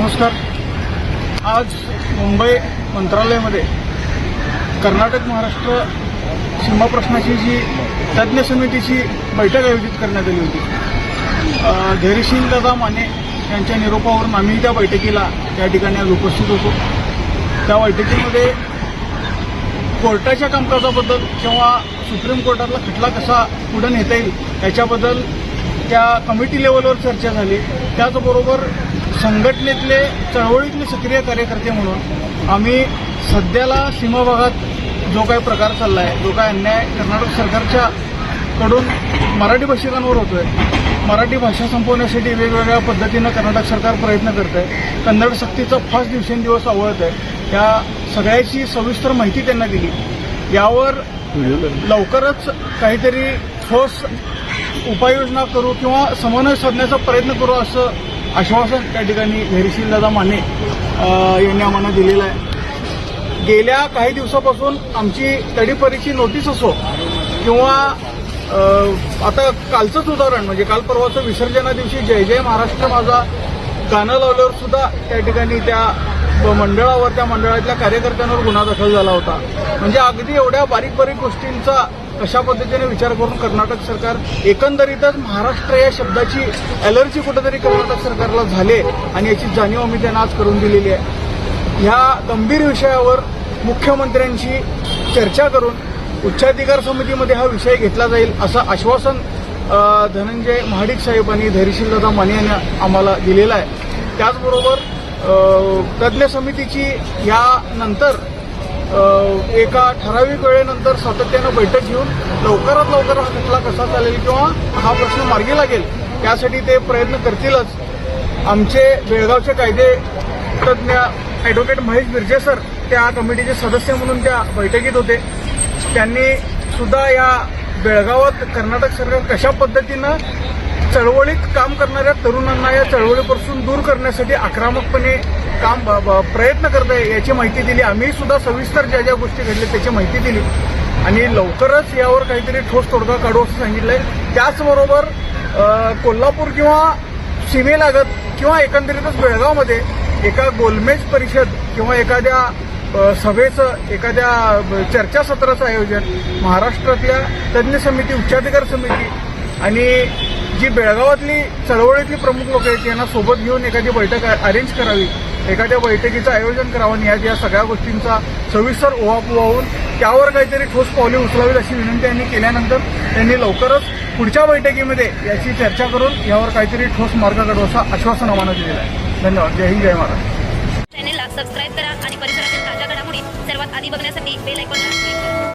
नमस्कार. आज मुंबई मंत्रालयामध्ये कर्नाटक महाराष्ट्र सीमा प्रश्नाची जी तज्ज्ञ समितीची बैठक आयोजित करण्यात आली होती. अ, धैर्यशील दादा माने यांच्या निरोपावरून आम्ही त्या बैठकीला त्या ठिकाणी आज उपस्थित होतो. त्या बैठकीमध्ये कोर्टाच्या कामकाजाबद्दल किंवा सुप्रीम कोर्टातला खटला कसा पुढे नेता येईल याच्याबद्दल त्या कमिटी लेवलवर चर्चा झाली. त्याचबरोबर संघटनेतले चळवळीतले सक्रिय कार्यकर्ते म्हणून आम्ही सध्याला सीमा भागात जो काही प्रकार चालला आहे जो काही अन्याय कर्नाटक सरकारच्या कडून मराठी भाषिकांवर होतोय. मराठी भाषा संपवण्यासाठी वेगवेगळ्या पद्धतीनं कर्नाटक सरकार प्रयत्न करत आहे कन्नड सक्तीचा फास दिवसेंदिवस आवळत आहे या सगळ्याची सविस्तर माहिती त्यांना दिली. यावर लवकरच काहीतरी ठोस उपाययोजना करू किंवा समन्वय साधण्याचा प्रयत्न करू असं आश्वासन त्या ठिकाणी धैर्यशील दादा माने यांनी आम्हाला दिलेलं आहे. गेल्या काही दिवसापासून आमची तडीपरीची नोटीस असो किंवा आता कालचंच उदाहरण म्हणजे काल परवाचं विसर्जना दिवशी जय जय महाराष्ट्र माझा गाणं लावल्यावर सुद्धा त्या ठिकाणी त्या ब- मंडळावर त्या मंडळातल्या कार्यकर्त्यांवर गुन्हा दाखल झाला होता. म्हणजे अगदी एवढ्या बारीक बारीक गोष्टींचा कशा पद्धतीने विचार करून कर्नाटक सरकार एकंदरीतच महाराष्ट्र या शब्दाची अलर्जी कुठेतरी कर्नाटक सरकारला झाले आणि याची जाणीव आम्ही त्यांना आज करून दिलेली आहे. ह्या गंभीर विषयावर मुख्यमंत्र्यांशी चर्चा करून उच्चाधिकार समितीमध्ये हा विषय घेतला जाईल असं आश्वासन धनंजय महाडिक साहेबांनी धैर्यशीलदादा माने यांनी आम्हाला दिलेलं आहे. त्याचबरोबर तज्ज्ञ समितीची यानंतर नंतर एका ठराविक वेळेनंतर सातत्यानं बैठक घेऊन लवकरात लवकर हा खटला कसा चालेल किंवा हा प्रश्न मार्गी लागेल त्यासाठी ते प्रयत्न करतीलच. आमचे बेळगावचे कायदे तज्ज्ञ ॲडव्होकेट महेश बिर्जे सर त्या कमिटीचे सदस्य म्हणून त्या बैठकीत होते. त्यांनी सुद्धा या बेळगावात कर्नाटक सरकार कशा पद्धतीनं चळवळीत काम करणाऱ्या तरुणांना या चळवळीपासून दूर करण्यासाठी आक्रमकपणे काम ब- प्रयत्न करत आहे याची माहिती दिली. आम्ही सुद्धा सविस्तर ज्या ज्या गोष्टी घडल्या त्याची माहिती दिली. आणि लवकरच यावर काहीतरी ठोस तोडगा काढू असं सांगितलंय. त्याचबरोबर कोल्हापूर किंवा सीमेलागत किंवा एकंदरीतच बेळगावमध्ये एका गोलमेज परिषद किंवा एखाद्या सभेचं एखाद्या चर्चासत्राचं आयोजन महाराष्ट्रातल्या तज्ज्ञ समिती उच्चाधिकार समिती आणि जी बेळगावातली चळवळीतली प्रमुख लोक आहेत यांना सोबत घेऊन एखादी बैठक अरेंज करावी. एखाद्या बैठकीचं आयोजन करावं आणि या या सगळ्या गोष्टींचा सविस्तर ओवाप होऊन त्यावर काहीतरी ठोस पावले उचलावीत अशी विनंती यांनी केल्यानंतर त्यांनी लवकरच पुढच्या बैठकीमध्ये याची चर्चा करून यावर काहीतरी ठोस मार्ग काढू असं आश्वासन आम्हाला दिलेलं आहे. धन्यवाद. जय हिंद जय महाराज चॅनेलला सबस्क्राईब करा आणि परिसरातील ताज्या घडामोडी सर्वात आधी बघण्यासाठी बेल ऐकून